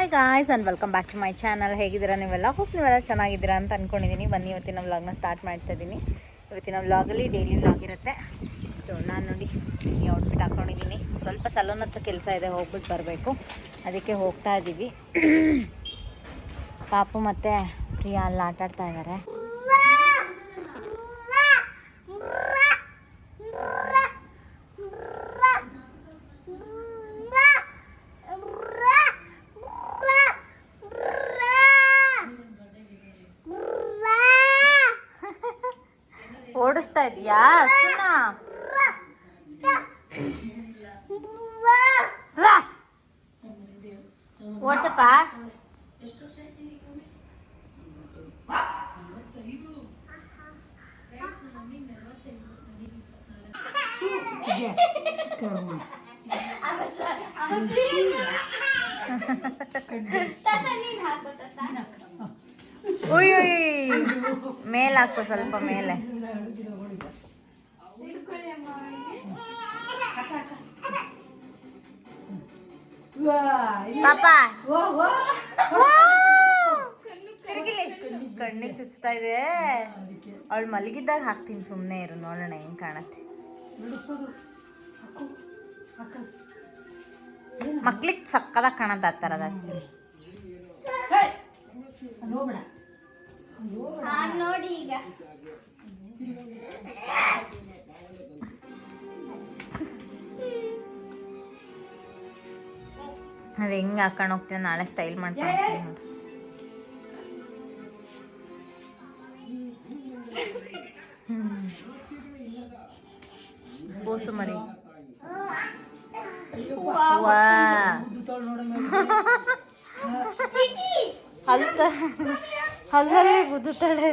Hi guys and welcome back to my channel ಹೇಗಿದ್ದೀರಾ ನೀವೆಲ್ಲ? Hope ನೀವೆಲ್ಲ ಚೆನ್ನಾಗಿದ್ದೀರಾ ಅಂತ ಅಂದ್ಕೊಂಡಿದ್ದೀನಿ ಬನ್ನಿ, ಇವತ್ತಿನ ವ್ಲಾಗ್ನ ಸ್ಟಾರ್ಟ್ ಮಾಡ್ತಾ ಇದ್ದೀನಿ. ಇವತ್ತಿನ ವ್ಲಾಗಲ್ಲಿ ಡೈಲಿ ವ್ಲಾಗ್ ಇರುತ್ತೆ. ಸೊ ನಾನು ನೋಡಿ ಈ ಔಟ್ಫಿಟ್ ಹಾಕ್ಕೊಂಡಿದ್ದೀನಿ ಸ್ವಲ್ಪ ಸಲೂನ್ ಹತ್ರ ಕೆಲಸ ಇದೆ ಹೋಗ್ಬಿಟ್ಟು ಬರಬೇಕು. ಅದಕ್ಕೆ ಹೋಗ್ತಾ ಇದ್ದೀವಿ ಪಾಪು ಮತ್ತು ಪ್ರಿಯಾ ಅಲ್ಲಿ ಆಟಾಡ್ತಾ ಇದ್ದಾರೆ ಓಡಿಸ್ತಾ ಇದೆಯಾ ಸುನಾ ಓಡ್ಸಪ್ಪ ಉಯ್ ಉಯ್ ಮೇಲೆ ಹಾಕು ಸ್ವಲ್ಪ ಮೇಲೆ ಪಾಪ. ತಿರ್ಗಿಲಿ ಕಣ್ಣಿಗೆ ಚುಚ್ತಾ ಇದೆ. ಅವಳು ಮಲಗಿದ್ದಾಗ ಹಾಕ್ತೀನಿ ಸುಮ್ಮನೆ ಇರು ನೋಡೋಣ ಹೆಂಗ್ ಕಾಣತ್ತೆ. ಮಕ್ಳಿಗೆ ಸಕ್ಕದಾಗ ಕಾಣತ್ತೆ ಆ ಥರದ ಆಕ್ಚುಲಿ ನೋಡಿ ಈಗ. ಅದು ಹೆಂಗ್ ಹಾಕೊಂಡು ಹೋಗ್ತೀನಿ ನಾಳೆ ಸ್ಟೈಲ್ ಮಾಡ್ಕೊಂಡು ಹೋಗ್ತೀನಿ ನೋಡು. ಬೋಸು ಮರಿ. ವಾ ಹಲ್ಕ ಹಲ್ಲಲ್ಲಿ ಗುದ್ದುತ್ತಾಳೆ.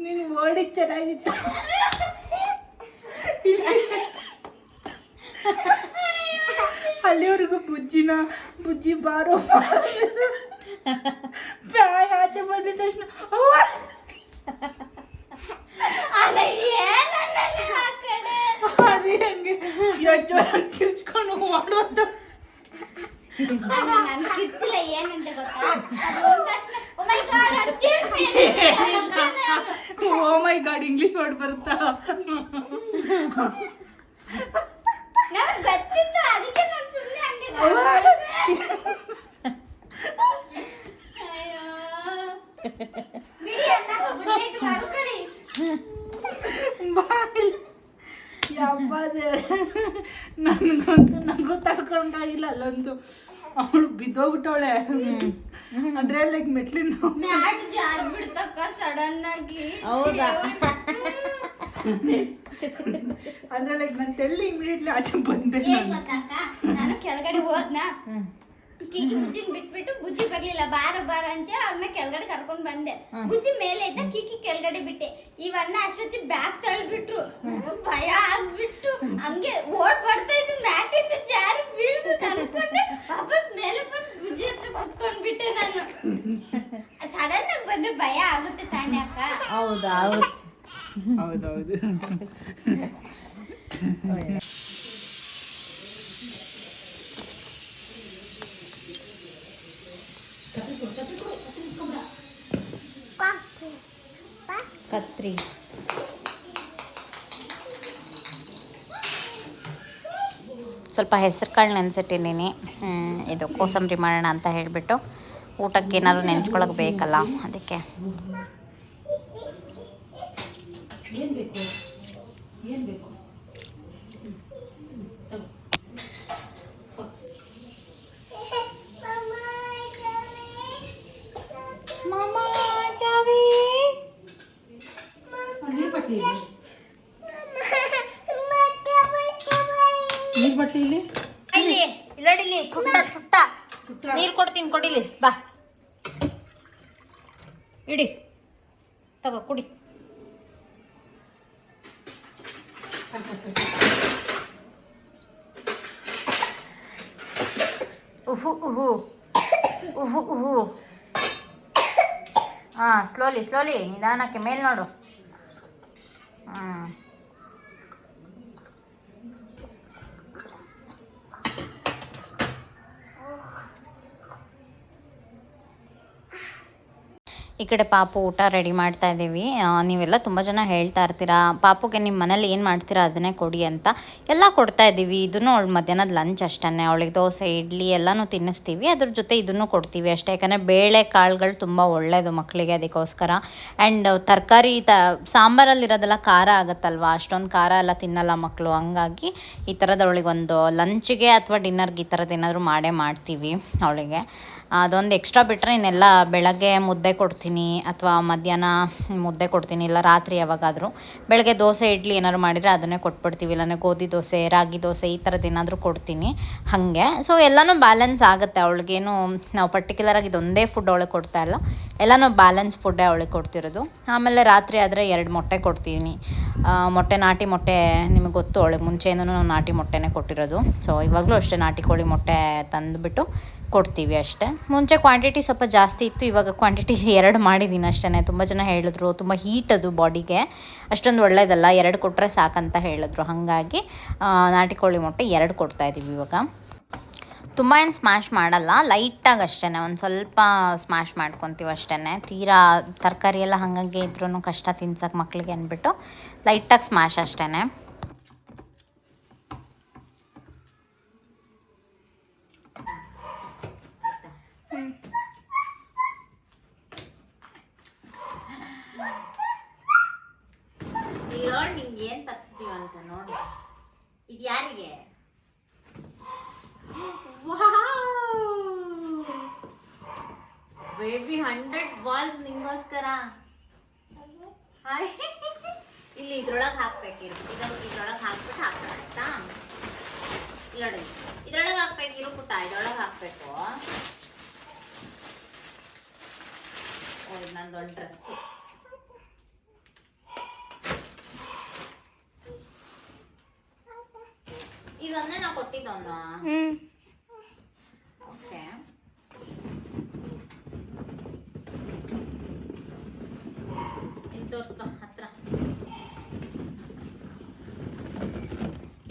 ನೀನು ಓಡಿ ಚೆನ್ನಾಗಿತ್ತು ಅಲ್ಲಿವರೆಗೂ ಬುಜ್ಜಿನ ಬುಜ್ಜಿ ಬಾರೋ ಫ್ಯಾನ್ ಆಚೆ ಬಂದಿದ ತಕ್ಷಣ ಅವ್ವ! ಅಲ್ಲ ಏನನ್ನ ನೀವು ಆ ಕಡೆ ಅದೇ ಹಂಗೆ ಎಷ್ಟು ಕಿರ್ಚ್ಕೊಂಡು ಮಾಡೋದು ಅಲ್ಲ, ನಾನ್ ಕಿರ್ಚಿಲ್ಲ ಏನಂತ ಗೊತ್ತಾ ಅದು ಒಂದ್ ತಕ್ಷಣ oh my God ಅಂತ ಕಿರ್ಚ್ಬಿಟ್ಟೆ. Oh my God English word ಬರುತ್ತಾ? ನನ್ಗಂತೂ ನಂಗೂ ತಡ್ಕೊಳಂಗಾಗಿಲ್ಲ ಅಲ್ಲಂತೂ. ಅವಳು ಬಿದ್ದೋಗ್ಬಿಟ್ಟವಳೆ. ಅಂದ್ರೆ ಲೈಕ್ ಮೆಟ್ಲಿಂದ ಸಡನ್ ಆಗಿ ಹೌದಾ? ಅಂದ್ರೆ ಲೈಕ್ ನಾನು ತೆಲ್ಲಿ ಇಮಿಡಿಯೇಟ್ಲಿ ಆಚೆ ಬಂದೆ ನಾನು ಕೆಳಗಡೆ ಹೋದ್ನಾ. ಕಿಗಿ ಬುಜ್ಜಿನ ಬಿಟ್ಬಿಟ್ಟು ಬುಜ್ಜಿ ಬರ್ಲಿಲ್ಲ ಬಾರ ಬಾರ ಅಂತ ಅವ್ನ ಕೆಳಗಡೆ ಕರ್ಕೊಂಡ್ ಬಂದೆ. ಬುಜ್ಜಿ ಮೇಲೆ ಇದ್ದ ಕಿಕಿ ಕೆಳಗಡೆ ಬಿಟ್ಟೆ. ಇವನ್ನ ಅಷ್ಟೊತ್ತಿ ಬ್ಯಾಗ್ ತಳ್ಬಿಟ್ರು. ನನಗ್ ಭಯ ಆಗ್ಬಿಟ್ಟು. ಹಂಗೆ ಓಡ್ ಬರ್ತಾ ಇದ್ದು ಮ್ಯಾಟಿಂದ ಜಾರಿ ಬೀಳ್ಬೇಕು ಅನ್ಕೊಂಡೆ. ವಾಪಸ್ ಮೇಲೆ ಬಂದು ಬುಜ್ಜಿ ಹತ್ರ ಕುತ್ಕೊಂಡ್ಬಿಟ್ಟೆ ನಾನು. ಸಡನ್ ಆಗಿ ಬಂದ್ರೆ ಭಯ ಆಗುತ್ತೆ ತಾನೇ ಅಕ್ಕ. ಹೌದಾ ಹೌದು. ಹೌದೌದು ಕತ್ರಿ. ಸ್ವಲ್ಪ ಹೆಸರು ಕಾಳು ನೆನೆಸಿಟ್ಟಿದ್ದೀನಿ ಇದು ಕೋಸಂಬರಿ ಮಾಡೋಣ ಅಂತ ಹೇಳಿಬಿಟ್ಟು ಊಟಕ್ಕೆ ಏನಾದರೂ ನೆಂಚ್ಕೊಳಕ್ಕೆ ಬೇಕಲ್ಲ, ಅದಕ್ಕೆ ಮಾಮಾ ಜಾವಿ ನೀರ್ ಬಟ್ಟಿ ಇಲ್ಲಿ ನೀರ್ ಬಟ್ಟಿ ಇಲ್ಲಿ ಇಲ್ಲಿ ಇಲ್ಲಡಿಲಿ ಸುಟ್ಟ ಸುಟ್ಟ ನೀರು ಕೊಡ್ತೀನಿ ಕೊಡಿಲಿ ಬಾ ಇಡಿ ತಗೋ ಕುಡಿ ಉಹು ಉಹು ಉಹು ಉಹು ಹಾಂ ಸ್ಲೋಲಿ ಸ್ಲೋಲಿ ನಿಧಾನಕ್ಕೆ ಮೇಲೆ ನೋಡು. ಹ್ಞೂ ಈ ಕಡೆ ಪಾಪು ಊಟ ರೆಡಿ ಮಾಡ್ತಾ ಇದ್ದೀವಿ ನೀವೆಲ್ಲ ತುಂಬ ಜನ ಹೇಳ್ತಾ ಇರ್ತೀರಾ, ಪಾಪುಗೆ ನಿಮ್ಮ ಮನೇಲಿ ಏನು ಮಾಡ್ತೀರಾ ಅದನ್ನೇ ಕೊಡಿ ಅಂತ ಎಲ್ಲ ಕೊಡ್ತಾ ಇದ್ದೀವಿ ಇದನ್ನು ಅವಳು ಮಧ್ಯಾಹ್ನದ ಲಂಚ್ ಅಷ್ಟೇ ಅವಳಿಗೆ ದೋಸೆ, ಇಡ್ಲಿ ಎಲ್ಲನೂ ತಿನ್ನಿಸ್ತೀವಿ. ಅದ್ರ ಜೊತೆ ಇದನ್ನು ಕೊಡ್ತೀವಿ ಅಷ್ಟೇ. ಯಾಕಂದರೆ ಬೇಳೆ ಕಾಳುಗಳು ತುಂಬ ಒಳ್ಳೆಯದು ಮಕ್ಕಳಿಗೆ ಅದಕ್ಕೋಸ್ಕರ. ಆ್ಯಂಡ್ ತರಕಾರಿ ತ ಸಾಂಬಾರಲ್ಲಿರೋದೆಲ್ಲ ಖಾರ ಆಗುತ್ತಲ್ವ? ಅಷ್ಟೊಂದು ಖಾರ ಎಲ್ಲ ತಿನ್ನಲ್ಲ ಮಕ್ಕಳು ಹಂಗಾಗಿ ಈ ಥರದ ಅವಳಿಗೊಂದು ಲಂಚ್ಗೆ ಅಥವಾ ಡಿನ್ನರ್ಗೆ ಈ ಥರದ್ದು ಏನಾದರೂ ಮಾಡೇ ಮಾಡ್ತೀವಿ ಅವಳಿಗೆ. ಅದೊಂದು ಎಕ್ಸ್ಟ್ರಾ ಬಿಟ್ಟರೆ ಇನ್ನೆಲ್ಲ ಬೆಳಗ್ಗೆ ಮುದ್ದೆ ಕೊಡ್ತೀನಿ ಅಥವಾ ಮಧ್ಯಾಹ್ನ ಮುದ್ದೆ ಕೊಡ್ತೀನಿ, ಇಲ್ಲ ರಾತ್ರಿ ಯಾವಾಗಾದರೂ. ಬೆಳಗ್ಗೆ ದೋಸೆ, ಇಡ್ಲಿ ಏನಾದ್ರು ಮಾಡಿದರೆ ಅದನ್ನೇ ಕೊಟ್ಬಿಡ್ತೀವಿ. ಇಲ್ಲಾಂದರೆ ಗೋಧಿ ದೋಸೆ, ರಾಗಿ ದೋಸೆ ಈ ಥರದ್ದು ಏನಾದರೂ ಕೊಡ್ತೀನಿ ಹಾಗೆ. ಸೊ ಎಲ್ಲನೂ ಬ್ಯಾಲೆನ್ಸ್ ಆಗುತ್ತೆ. ಅವಳಿಗೇನು, ನಾವು ಪರ್ಟಿಕ್ಯುಲರಾಗಿ ಇದೊಂದೇ ಫುಡ್ ಅವಳಿಗೆ ಕೊಡ್ತಾ ಇಲ್ಲ. ಎಲ್ಲನೂ ಬ್ಯಾಲೆನ್ಸ್ ಫುಡ್ಡೇ ಅವಳಿಗೆ ಕೊಡ್ತಿರೋದು. ಆಮೇಲೆ ರಾತ್ರಿ ಆದರೆ ಎರಡು ಮೊಟ್ಟೆ ಕೊಡ್ತೀನಿ. ಮೊಟ್ಟೆ ನಾಟಿ ಮೊಟ್ಟೆ ನಿಮಗೆ ಗೊತ್ತು, ಅವಳಿಗೆ ಮುಂಚೆಯಿಂದ ನಾವು ನಾಟಿ ಮೊಟ್ಟೆನೇ ಕೊಟ್ಟಿರೋದು. ಸೊ ಇವಾಗಲೂ ಅಷ್ಟೇ ನಾಟಿ ಕೋಳಿ ಮೊಟ್ಟೆ ತಂದುಬಿಟ್ಟು ಕೊಡ್ತೀವಿ ಅಷ್ಟೇ. ಮುಂಚೆ ಕ್ವಾಂಟಿಟಿ ಸ್ವಲ್ಪ ಜಾಸ್ತಿ ಇತ್ತು, ಇವಾಗ ಕ್ವಾಂಟಿಟಿ ಎರಡು ಮಾಡಿದ್ದೀನಿ ಅಷ್ಟೇ ತುಂಬ ಜನ ಹೇಳಿದ್ರು, ತುಂಬ ಹೀಟ್ ಅದು ಬಾಡಿಗೆ ಅಷ್ಟೊಂದು ಒಳ್ಳೆಯದಲ್ಲ ಎರಡು ಕೊಟ್ಟರೆ ಸಾಕಂತ ಹೇಳಿದ್ರು. ಹಾಗಾಗಿ ನಾಟಿ ಕೋಳಿ ಮೊಟ್ಟೆ ಎರಡು ಕೊಡ್ತಾ ಇದ್ದೀವಿ ಇವಾಗ. ತುಂಬ ಏನು ಸ್ಮ್ಯಾಶ್ ಮಾಡಲ್ಲ ಲೈಟಾಗಿ ಅಷ್ಟೇ ಒಂದು ಸ್ವಲ್ಪ ಸ್ಮ್ಯಾಶ್ ಮಾಡ್ಕೊತೀವಿ ಅಷ್ಟೇ ತೀರಾ ತರಕಾರಿ ಎಲ್ಲ ಹಾಗಾಗಿ ಇದ್ರೂ ಕಷ್ಟ ತಿನ್ಸೋಕೆ ಮಕ್ಕಳಿಗೆ ಅಂದ್ಬಿಟ್ಟು ಲೈಟಾಗಿ ಸ್ಮ್ಯಾಶ್ ಅಷ್ಟೇ ನಿಂಗೆ ಏನು ತರಿಸ್ತೀವಿ ಅಂತ ನೋಡಿ ಇದು ಯಾರಿಗೆ ಬೇಬಿ ಹಂಡ್ರೆಡ್ ಬಾಲ್ಸ್ ನಿಂಗೋಸ್ಕರ ಹಾಯ್ ಇಲ್ಲಿ ಇದ್ರೊಳಗೆ ಹಾಕ್ಬೇಕಿರು ಇದನ್ನ ಇದ್ರೊಳಗೆ ಹಾಕ್ಬಿಟ್ಟು ಹಾಕ್ತಾರೆ ಆಯ್ತಾ ನೋಡಿ ಇದ್ರೊಳಗೆ ಹಾಕ್ಬೇಕಿರು ಪುಟ್ಟ ಇದ್ರೊಳಗೆ ಹಾಕ್ಬೇಕು ಓ ಇದು ನಂದು ಒಂದು ಡ್ರೆಸ್ಸು ಇದನ್ನೇ ನಾ ಹ್ಮ್. ಓಕೆ. ಇಲ್ಲಿ ತೋರಿಸ್ಬಾ ಹತ್ರ.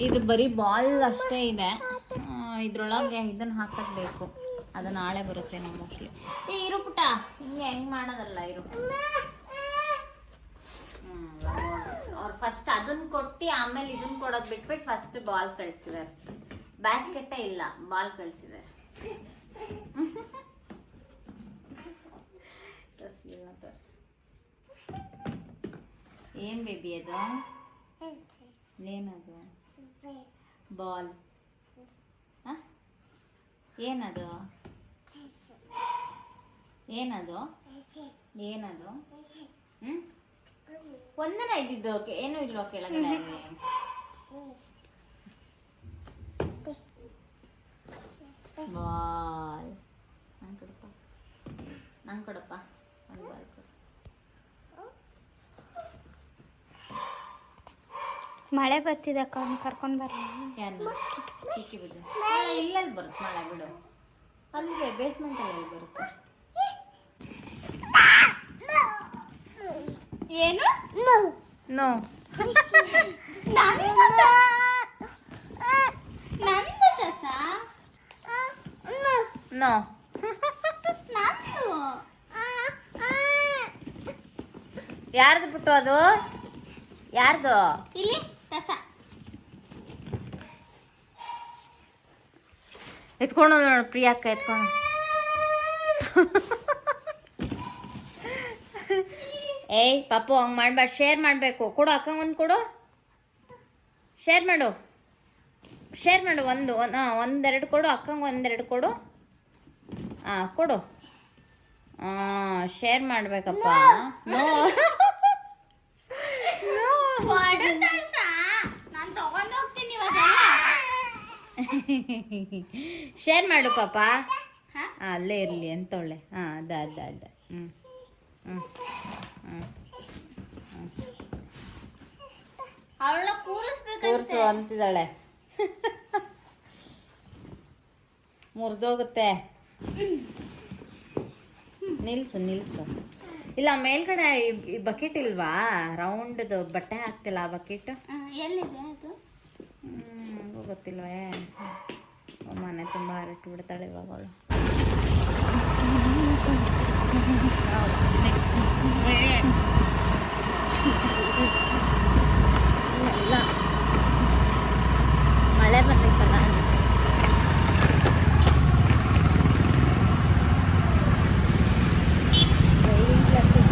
ಇದು ಬರೀ ಬಾಲ್ ಅಷ್ಟೇ ಇದೆ. ಇದ್ರೊಳಗೆ ಇದನ್ನ ಹಾಕಬೇಕು ಬೇಕು ಅದು ನಾಳೆ ಬರುತ್ತೆ ನಮ್ಮ ಮೋಸ್ಟ್ಲಿ ಏ ಇರು ಪುಟ್ಟ. ಹಿಂಗೆ ಹೆಂಗ್ ಮಾಡೋದಲ್ಲ ಇರು ಅವ್ರು ಫಸ್ಟ್ ಅದನ್ನ ಕೊಟ್ಟು ಆಮೇಲೆ ಇದನ್ನ ಕೊಡೋದು ಬಿಟ್ಬಿಟ್ಟು ಫಸ್ಟ್ ಬಾಲ್ ಕಳಿಸಿದಾರೆ. ಬ್ಯಾಸ್ಕೆಟೇ ಇಲ್ಲ ಬಾಲ್ ಕಳಿಸಿದಾರೆ. ತರ್ಸಿಲ್ಲ ತೋರಿಸಿ. ಏನು ಬೇಬಿ ಅದು? ಏನದು? ಬಾಲ್ ಏನದು? ಏನದು? ಏನದು? ಹ್ಞೂ ಒಂದನೇ ಇದ್ದಿದ್ದು ಓಕೆ ಏನೂ ಇಲ್ಲ ಕೆಳಗಡೆ? ಬಾಲ್ ನಂಗೆ ಕೊಡಪ್ಪ. ನಂಗೆ ಕೊಡಪ್ಪ. ಒಂದು ಬಾಲ್ ಕೊಡು. ಮಳೆ ಬರ್ತಿದೆ ಅಕ್ಕ ಅವ್ನು ಕರ್ಕೊಂಡು ಇಲ್ಲಲ್ಲಿ ಚಿಕ್ಕಿ ಬಿದ್ದು ಇಲ್ಲೆಲ್ಲಿ ಬರುತ್ತೆ ಮಳೆ ಬಿಡು. ಅಲ್ಲಿಗೆ ಬೇಸ್ಮೆಂಟ್ ಅಲ್ಲಿ ಬರುತ್ತೆ? ಏನು? ನೋ. ನಂದು ನಂದು ದಸ? ನೋ. ನಂದು? ಯಾರ್ದು ಬಿಟ್ಟು ಅದು? ಯಾರ್ದು? ಇಲ್ಲಿ ಕಸ ಎತ್ಕೊಂಡು ನೋಡು ಪ್ರಿಯಾಕ್ಕ ಎತ್ಕೊಂಡು ಏಯ್ ಪಾಪು ಹಂಗೆ ಮಾಡಬೇಡ. ಶೇರ್ ಮಾಡಬೇಕು. ಕೊಡು ಅಕ್ಕ ಒಂದು ಕೊಡು. ಶೇರ್ ಮಾಡು. ಶೇರ್ ಮಾಡು ಒಂದು ಹಾಂ ಒಂದೆರಡು ಕೊಡು ಅಕ್ಕಂಗೆ ಒಂದೆರಡು ಕೊಡು. ಹಾಂ ಕೊಡು. ಹಾಂ ಶೇರ್ ಮಾಡಬೇಕಪ್ಪ. ನೋ. ಶೇರ್ ಮಾಡು ಪಾಪ. ಅಲ್ಲೇ ಇರಲಿ ಅಂತೊಳ್ಳೆ ಹಾಂ ಅದ ಅದ ಅದ. ಹ್ಞೂ ಹ್ಞೂ ಅವಳ ಕೂರಿಸ್ಬೇಕು ಕೂರ್ಸು ಅಂತಿದ್ದಾಳೆ. ಮುರಿದೋಗುತ್ತೆ. ನಿಲ್ಸು ನಿಲ್ಸು. ಇಲ್ಲ ಮೇಲ್ಗಡೆ ಈ ಬಕೆಟ್ ಇಲ್ವಾ? ರೌಂಡ್ದು ಬಟ್ಟೆ ಹಾಕ್ತಿಲ್ಲ ಆ ಬಕೆಟ್ ಎಲ್ಲಿದೆ ಅದು? ಗೊತ್ತಿಲ್ವೇ. ಮನೆ ತುಂಬ ಹರಟು ಬಿಡ್ತಾಳೆ ಇವಾಗ ಅವಳು. ಮಳೆ ಬಂದೈತಲ್ಲ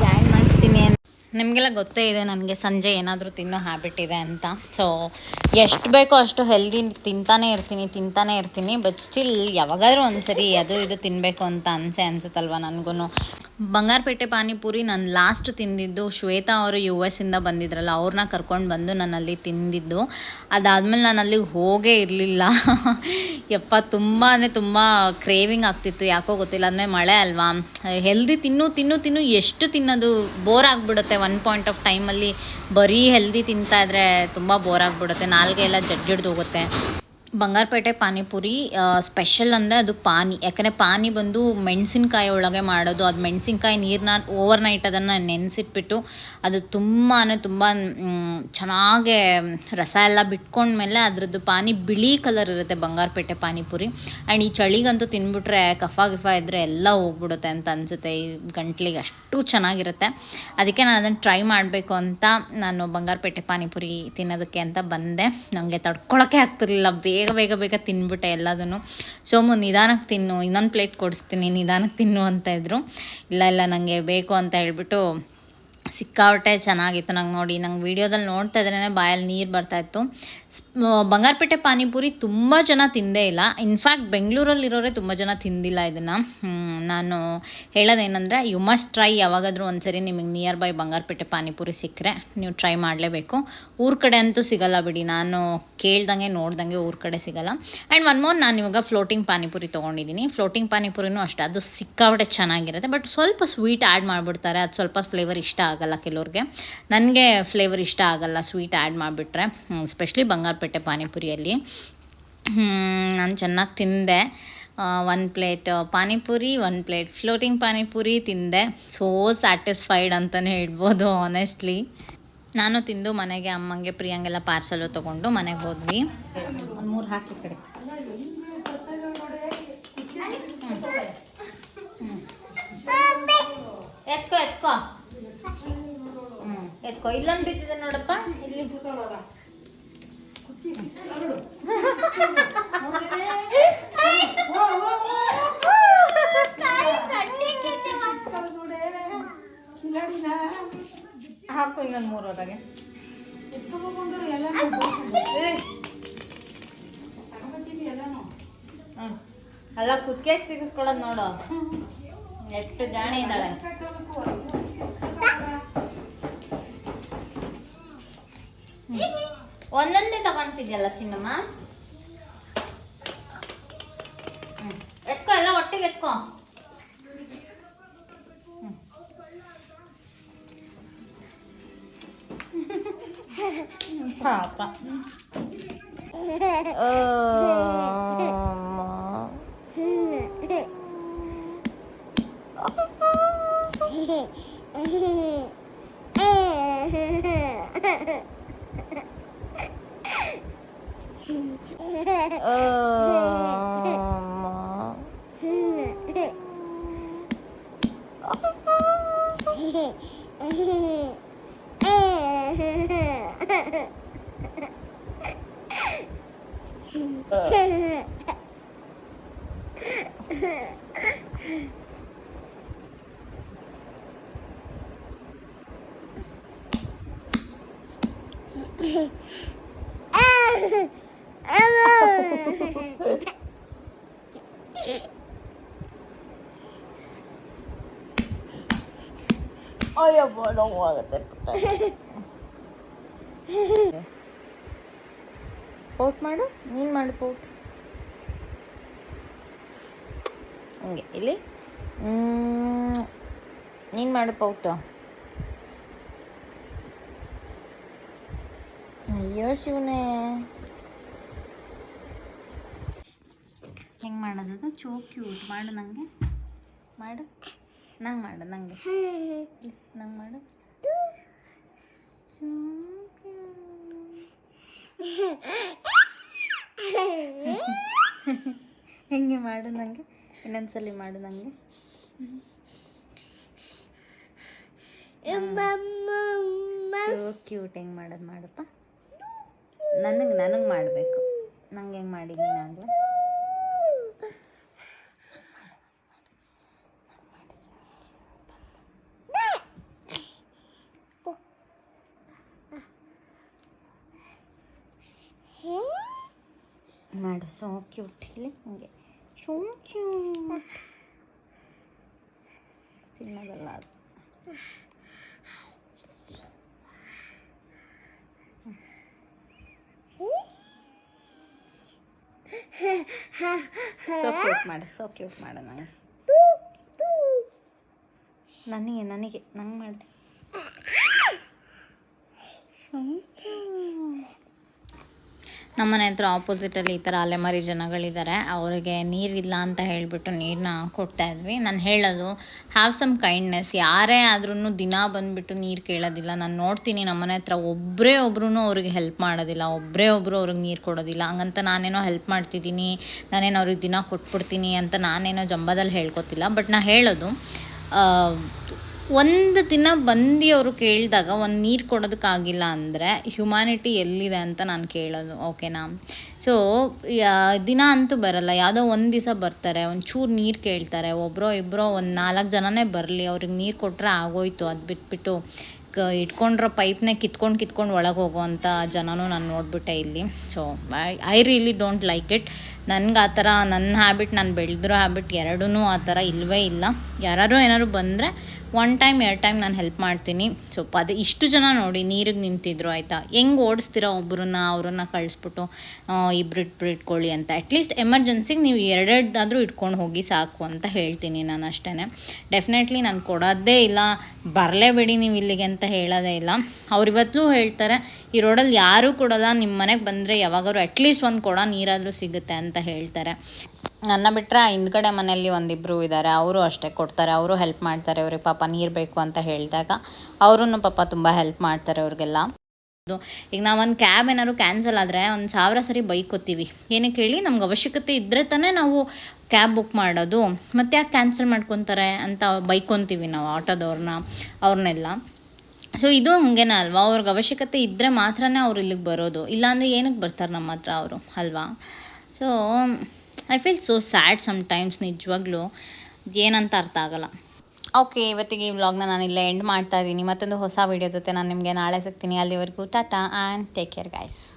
ಜಾಯಿನ್ ನಿಮಗೆಲ್ಲ ಗೊತ್ತೇ ಇದೆ, ನನಗೆ ಸಂಜೆ ಏನಾದರೂ ತಿನ್ನೋ ಹ್ಯಾಬಿಟ್ ಇದೆ ಅಂತ. ಸೊ ಎಷ್ಟು ಬೇಕೋ ಅಷ್ಟು ಹೆಲ್ದಿ ತಿಂತಾನೆ ಇರ್ತೀನಿ ತಿಂತಾನೆ ಇರ್ತೀನಿ ಬಟ್ ಸ್ಟಿಲ್ ಯಾವಾಗಾದ್ರೂ ಒಂದ್ಸರಿ ಅದು ಇದು ತಿನ್ನಬೇಕು ಅಂತ ಅನಿಸೆ ಅನಿಸುತ್ತಲ್ವ ನನಗೂ ಬಂಗಾರಪೇಟೆ ಪಾನಿಪುರಿ ನಾನು ಲಾಸ್ಟ್ ತಿಂದಿದ್ದು. ಶ್ವೇತಾ ಅವರು ಯು ಎಸ್ ಇಂದ ಬಂದಿದ್ರಲ್ಲ ಅವ್ರನ್ನ ಕರ್ಕೊಂಡು ಬಂದು ನಾನು ಅಲ್ಲಿ ತಿಂದಿದ್ದು. ಅದಾದಮೇಲೆ ನಾನು ಅಲ್ಲಿಗೆ ಹೋಗೇ ಇರಲಿಲ್ಲ. ಯಪ್ಪ, ತುಂಬಾ ಅಂದರೆ ತುಂಬ ಕ್ರೇವಿಂಗ್ ಆಗ್ತಿತ್ತು. ಯಾಕೋ ಗೊತ್ತಿಲ್ಲ, ಅಂದರೆ ಮಳೆ ಅಲ್ವಾ? ಹೆಲ್ದಿ ತಿನ್ನು ತಿನ್ನು ತಿನ್ನು, ಎಷ್ಟು ತಿನ್ನೋದು ಬೋರ್ ಆಗಿಬಿಡುತ್ತೆ. ಒನ್ ಪಾಯಿಂಟ್ ಆಫ್ ಟೈಮಲ್ಲಿ ಬರೀ ಹೆಲ್ದಿ ತಿಂತಾ ಇದ್ರೆ ತುಂಬ ಬೋರ್ ಆಗಿಬಿಡುತ್ತೆ. ನಾಲ್ಗೆ ಎಲ್ಲ ಜಡ್ಜಿಡ್ದು ಹೋಗುತ್ತೆ. ಬಂಗಾರಪೇಟೆ ಪಾನಿಪುರಿ ಸ್ಪೆಷಲ್ ಅಂದರೆ ಅದು ಪಾನಿ. ಯಾಕಂದರೆ ಪಾನಿ ಬಂದು ಮೆಣಸಿನ್ಕಾಯಿ ಒಳಗೆ ಮಾಡೋದು. ಅದು ಮೆಣಸಿನ್ಕಾಯಿ ನೀರನ್ನ ಓವರ್ ನೈಟ್ ಅದನ್ನು ನೆನೆಸಿಟ್ಬಿಟ್ಟು ಅದು ತುಂಬಾ ತುಂಬ ಚೆನ್ನಾಗೆ ರಸ ಎಲ್ಲ ಬಿಟ್ಕೊಂಡ್ಮೇಲೆ ಅದರದ್ದು ಪಾನಿ ಬಿಳಿ ಕಲರ್ ಇರುತ್ತೆ ಬಂಗಾರಪೇಟೆ ಪಾನಿಪುರಿ. ಆ್ಯಂಡ್ ಈ ಚಳಿಗಂತೂ ತಿಂದ್ಬಿಟ್ರೆ ಕಫ ಗಿಫ ಇದ್ದರೆ ಎಲ್ಲ ಹೋಗ್ಬಿಡುತ್ತೆ ಅಂತ ಅನಿಸುತ್ತೆ. ಈ ಗಂಟ್ಲಿಗೆ ಅಷ್ಟು ಚೆನ್ನಾಗಿರುತ್ತೆ. ಅದಕ್ಕೆ ನಾನು ಅದನ್ನು ಟ್ರೈ ಮಾಡಬೇಕು ಅಂತ ನಾನು ಬಂಗಾರಪೇಟೆ ಪಾನಿಪುರಿ ತಿನ್ನೋದಕ್ಕೆ ಅಂತ ಬಂದೆ. ನನಗೆ ತಡ್ಕೊಳಕ್ಕೆ ಆಗ್ತಿರ್ಲಿಲ್ಲ ಬೇಗ ಬೇಗ ಬೇಗ ತಿಂದ್ಬಿಟ್ಟೆ ಎಲ್ಲದನ್ನು. ಸೋಮು ನಿಧಾನಕ್ಕೆ ತಿನ್ನು. ಇನ್ನೊಂದು ಪ್ಲೇಟ್ ಕೊಡಿಸ್ತೀನಿ. ನಿಧಾನಕ್ಕೆ ತಿನ್ನು ಅಂತ ಇದ್ದರು ಇಲ್ಲ ಇಲ್ಲ ನನಗೆ ಬೇಕು ಅಂತ ಹೇಳ್ಬಿಟ್ಟು ಸಿಕ್ಕಾಪಟ್ಟೆ ಚೆನ್ನಾಗಿತ್ತು. ನಂಗೆ ನೋಡಿ, ನಂಗೆ ವೀಡಿಯೋದಲ್ಲಿ ನೋಡ್ತಾ ಇದ್ರೇ ಬಾಯಲ್ಲಿ ನೀರು ಬರ್ತಾಯಿತ್ತು ಬಂಗಾರಪೇಟೆ ಪಾನಿಪುರಿ ತುಂಬ ಜನ ತಿಂದೇ ಇಲ್ಲ. ಇನ್ಫ್ಯಾಕ್ಟ್ ಬೆಂಗಳೂರಲ್ಲಿರೋರೇ ತುಂಬ ಜನ ತಿಂದಿಲ್ಲ ಇದನ್ನು. ನಾನು ಹೇಳೋದೇನೆಂದರೆ ಯು ಮಸ್ಟ್ ಟ್ರೈ ಯಾವಾಗಾದರೂ ಒಂದ್ಸರಿ ನಿಮಗೆ ನಿಯರ್ ಬೈ ಬಂಗಾರಪೇಟೆ ಪಾನಿಪುರಿ ಸಿಕ್ಕರೆ ನೀವು ಟ್ರೈ ಮಾಡಲೇಬೇಕು. ಊರ ಕಡೆ ಅಂತೂ ಸಿಗಲ್ಲ ಬಿಡಿ, ನಾನು ಕೇಳ್ದಂಗೆ ನೋಡ್ದಂಗೆ ಊರ ಕಡೆ ಸಿಗಲ್ಲ. ಆ್ಯಂಡ್ ಒನ್ ಮೋರ್ ನಾನು ಇವಾಗ ಫ್ಲೋಟಿಂಗ್ ಪಾನಿಪುರಿ ತೊಗೊಂಡಿದ್ದೀನಿ. ಫ್ಲೋಟಿಂಗ್ ಪಾನಿಪುರಿನೂ ಅಷ್ಟೇ, ಅದು ಸಿಕ್ಕಾಪಟ್ಟೆ ಚೆನ್ನಾಗಿರುತ್ತೆ ಬಟ್ ಸ್ವಲ್ಪ ಸ್ವೀಟ್ ಆ್ಯಡ್ ಮಾಡಿಬಿಡ್ತಾರೆ, ಅದು ಸ್ವಲ್ಪ ಫ್ಲೇವರ್ ಇಷ್ಟ ಆಗಲ್ಲ ಕೆಲವ್ರಿಗೆ. ನನಗೆ ಫ್ಲೇವರ್ ಇಷ್ಟ ಆಗಲ್ಲ ಸ್ವೀಟ್ ಆ್ಯಡ್ ಮಾಡಿಬಿಟ್ರೆ ಸ್ಪೆಷಲಿ ಬಂಗಾರಪೇಟೆ ಪಾನಿಪುರಿಯಲ್ಲಿ. ನಾನು ಚೆನ್ನಾಗಿ ತಿಂದೆ. ಒಂದು plate panipuri one plate floating panipuri ತಿಂದೆ. ಸೋ ಸ್ಯಾಟಿಸ್ಫೈಡ್ ಅಂತಲೇ ಹೇಳ್ಬೋದು ಆನೆಸ್ಟ್ಲಿ ನಾನು ತಿಂದು ಮನೆಗೆ ಅಮ್ಮಂಗೆ, ಪ್ರಿಯಂಗೆಲ್ಲ ಪಾರ್ಸಲು ತೊಗೊಂಡು ಮನೆಗೆ ಹೋದ್ವಿ. ಒಂದು ಮೂರು ಹಾಕಿ ಕಡೆ. ಎತ್ಕೋ ಎತ್ಕೋ. ಹ್ಞೂ ಎತ್ಕೋ. ಇಲ್ಲೊಂದು ಬಿದ್ದಿದೆ ನೋಡಪ್ಪ. ಇಲ್ಲಿ ಹಾಕು ಇನ್ನೊಂದು ಮೂರು ಹೊರಗೆ ಅಲ್ಲ ಕುದ್ಕೆ ಸಿಗಿಸ್ಕೊಳ್ಳೋದು ನೋಡು. ಎಷ್ಟು ಜಾಣಿ ಇದ್ದಾಳೆ. ಒಂದೊಂದೇ ತಗೊಂತಿದ್ಯಲ್ಲ ಚಿನ್ನಮ್ಮ? ಎತ್ಕೋ ಎಲ್ಲ ಒಟ್ಟಿಗೆ ಎತ್ಕೋ. ಪಾಪ. ಪಾಪ 呃，妈。嘿嘿。ನೋವಾಗುತ್ತೆ ಆಗುತ್ತೆ ಪೌಟ್ ಮಾಡು, ನೀನು ಮಾಡು ಪೌಟ್. ಹಂಗೆ, ಇಲ್ಲಿ. ನೀನು ಮಾಡು ಪೌಟು. ಅಯ್ಯೋ ಶಿವನೇ. ಹೆಂಗೆ ಮಾಡೋದದು ಚೋ ಕ್ಯೂಟ್ ಮಾಡು ನನಗೆ ಮಾಡು. ನಂಗೆ ಮಾಡು ನನಗೆ ನಂಗೆ ಮಾಡು So cute. ಹೆಂಗೆ ಮಾಡು ನನಗೆ ಇನ್ನೊಂದ್ಸಲಿ ಮಾಡು ನನಗೆ ಸೊ ಕ್ಯೂಟ್ ಹೆಂಗೆ ಮಾಡೋದು ಮಾಡಪ್ಪ ನನಗೆ ನನಗೆ ಮಾಡಬೇಕು ನಂಗೆ ಹೆಂಗೆ ಮಾಡಿದ್ದೀನಿ ಆಗಲೇ ಮಾಡು ಸೋ ಕ್ಯೂಟ್ ಇಲ್ಲಿ ಹಂಗೆ ಸೋ ಕ್ಯೂಟ್ ತಿನ್ನೋದಲ್ಲ ಅದು ಸೊ ಕ್ಯೂಟ್ ಮಾಡು ಸೊ ಕ್ಯೂಟ್ ಮಾಡು ನನಗೆ ನನಗೆ ನನಗೆ ನಂಗೆ ಮಾಡಿ ನಮ್ಮನೆ ಹತ್ರ ಆಪೋಸಿಟಲ್ಲಿ ಈ ಥರ ಅಲೆಮಾರಿ ಜನಗಳಿದ್ದಾರೆ ಅವರಿಗೆ ನೀರಿಲ್ಲ ಅಂತ ಹೇಳಿಬಿಟ್ಟು ನೀರನ್ನ ಕೊಡ್ತಾ ಇದ್ವಿ. ನಾನು ಹೇಳೋದು ಹ್ಯಾವ್ ಸಮ್ ಕೈಂಡ್ನೆಸ್ ಯಾರೇ ಆದ್ರೂ ದಿನ ಬಂದುಬಿಟ್ಟು ನೀರು ಕೇಳೋದಿಲ್ಲ. ನಾನು ನೋಡ್ತೀನಿ ನಮ್ಮನೆ ಹತ್ರ ಒಬ್ಬರೇ ಒಬ್ರು ಅವ್ರಿಗೆ ಹೆಲ್ಪ್ ಮಾಡೋದಿಲ್ಲ. ಒಬ್ಬರೇ ಒಬ್ಬರು ಅವ್ರಿಗೆ ನೀರು ಕೊಡೋದಿಲ್ಲ. ಹಂಗಂತ ನಾನೇನೋ ಹೆಲ್ಪ್ ಮಾಡ್ತಿದ್ದೀನಿ, ನಾನೇನೋ ಅವ್ರಿಗೆ ದಿನ ಕೊಟ್ಬಿಡ್ತೀನಿ ಅಂತ ನಾನೇನೋ ಜಂಬದಲ್ಲಿ ಹೇಳ್ಕೊತಿಲ್ಲ. ಬಟ್ ನಾನು ಹೇಳೋದು ಒಂದು ದಿನ ಬಂದು ಅವರು ಕೇಳಿದಾಗ ಒಂದು ನೀರು ಕೊಡೋದಕ್ಕಾಗಿಲ್ಲ ಅಂದರೆ ಹ್ಯುಮ್ಯಾನಿಟಿ ಎಲ್ಲಿದೆ ಅಂತ ನಾನು ಕೇಳೋದು ಓಕೆನಾ ಸೊ ದಿನ ಅಂತೂ ಬರಲ್ಲ. ಯಾವುದೋ ಒಂದು ದಿವಸ ಬರ್ತಾರೆ ಒಂಚೂರು ನೀರು ಕೇಳ್ತಾರೆ ಒಬ್ಬರೋ ಇಬ್ಬರೋ ಒಂದು ನಾಲ್ಕು ಜನನೇ ಬರಲಿ, ಅವ್ರಿಗೆ ನೀರು ಕೊಟ್ಟರೆ ಆಗೋಯ್ತು, ಅದು ಬಿಟ್ಬಿಟ್ಟು ಕ, ಇಟ್ಕೊಂಡಿರೋ ಪೈಪ್ನೇ ಕಿತ್ಕೊಂಡು ಕಿತ್ಕೊಂಡು ಒಳಗೆ ಹೋಗುವಂಥ ಜನನೂ ನಾನು ನೋಡಿಬಿಟ್ಟೆ ಇಲ್ಲಿ. So I I really don't like it ನನಗೆ ಆ ಥರ ನನ್ನ ಹ್ಯಾಬಿಟ್ ನಾನು ಬೆಳೆದಿರೋ ಹ್ಯಾಬಿಟ್ ಎರಡೂ ಆ ಥರ ಇಲ್ಲವೇ ಇಲ್ಲ. ಯಾರು ಏನಾದ್ರು ಬಂದರೆ ಒನ್ ಟೈಮ್ ಎರಡು ಟೈಮ್ ನಾನು ಹೆಲ್ಪ್ ಮಾಡ್ತೀನಿ. ಸೊ ಅದು ಇಷ್ಟು ಜನ ನೋಡಿ ನೀರಿಗೆ ನಿಂತಿದ್ರು ಆಯಿತಾ? ಹೆಂಗೆ ಓಡಿಸ್ತೀರಾ ಒಬ್ಬರನ್ನ ಅವ್ರನ್ನ ಕಳಿಸ್ಬಿಟ್ಟು ಇಬ್ರು ಇಟ್ಬಿಟ್ಟು ಇಟ್ಕೊಳ್ಳಿ ಅಂತ. ಅಟ್ಲೀಸ್ಟ್ ಎಮರ್ಜೆನ್ಸಿಗೆ ನೀವು ಎರಡೆರಡಾದರೂ ಇಟ್ಕೊಂಡು ಹೋಗಿ ಸಾಕು ಅಂತ ಹೇಳ್ತೀನಿ ನಾನು ಅಷ್ಟೇ ಡೆಫಿನೆಟ್ಲಿ ನಾನು ಕೊಡೋದೇ ಇಲ್ಲ. ಬರಲೇಬೇಡಿ ನೀವು ಇಲ್ಲಿಗೆ ಅಂತ ಹೇಳೋದೇ ಇಲ್ಲ. ಅವ್ರು ಇವತ್ತೂ ಹೇಳ್ತಾರೆ ಈ ರೋಡಲ್ಲಿ ಯಾರೂ ಕೊಡೋಲ್ಲ ನಿಮ್ಮ ಮನೆಗೆ ಬಂದರೆ ಯಾವಾಗಾದ್ರೂ ಅಟ್ಲೀಸ್ಟ್ ಒಂದು ಕೊಡ ನೀರಾದರೂ ಸಿಗುತ್ತೆ ಅಂತ ಹೇಳ್ತಾರೆ. ನನ್ನ ಬಿಟ್ಟರೆ ಹಿಂದ್ಗಡೆ ಮನೆಯಲ್ಲಿ ಒಂದಿಬ್ಬರು ಇದ್ದಾರೆ ಅವರು ಅಷ್ಟೇ ಕೊಡ್ತಾರೆ, ಅವರು ಹೆಲ್ಪ್ ಮಾಡ್ತಾರೆ, ಅವ್ರಿಗೆ ಪಾಪ ನೀರು ಬೇಕು ಅಂತ ಹೇಳಿದಾಗ ಅವರೂ ಪಾಪ ತುಂಬ ಹೆಲ್ಪ್ ಮಾಡ್ತಾರೆ ಅವ್ರಿಗೆಲ್ಲ. ಈಗ ನಾವು ಒಂದು ಕ್ಯಾಬ್ ಏನಾದ್ರು ಕ್ಯಾನ್ಸಲ್ ಆದರೆ ಒಂದು ಸಾವಿರ ಸರಿ ಬೈಕೋತೀವಿ ಏನಕ್ಕೆ ಹೇಳಿ ನಮ್ಗೆ ಅವಶ್ಯಕತೆ ಇದ್ದರೆ ತಾನೇ ನಾವು ಕ್ಯಾಬ್ ಬುಕ್ ಮಾಡೋದು. ಮತ್ತೆ ಯಾಕೆ ಕ್ಯಾನ್ಸಲ್ ಮಾಡ್ಕೊತಾರೆ ಅಂತ ಬೈಕೊತೀವಿ ನಾವು ಆಟೋದವ್ರನ್ನ ಅವ್ರನ್ನೆಲ್ಲ ಸೊ ಇದು ಹಂಗೇನ ಅಲ್ವಾ? ಅವ್ರಿಗೆ ಅವಶ್ಯಕತೆ ಇದ್ದರೆ ಮಾತ್ರನೇ ಅವ್ರು ಇಲ್ಲಿಗೆ ಬರೋದು. ಇಲ್ಲಾಂದರೆ ಏನಕ್ಕೆ ಬರ್ತಾರೆ ನಮ್ಮ ಹತ್ರ ಅವರು? ಅಲ್ವಾ? So I feel so sad sometimes ನಿಜವಾಗ್ಲೂ. ಏನಂತ ಅರ್ಥ ಆಗಲ್ಲ. ಓಕೆ ಇವತ್ತಿಗೆ ಈ ವ್ಲಾಗ್ನ ನಾನು ಇಲ್ಲೇ ಎಂಡ್ ಮಾಡ್ತಾ ಇದ್ದೀನಿ. ಮತ್ತೊಂದು ಹೊಸ ವೀಡಿಯೋ ಜೊತೆ ನಾನು ನಿಮಗೆ ನಾಳೆ ಸಿಗ್ತೀನಿ. ಅಲ್ಲಿವರೆಗೂ tata and take care guys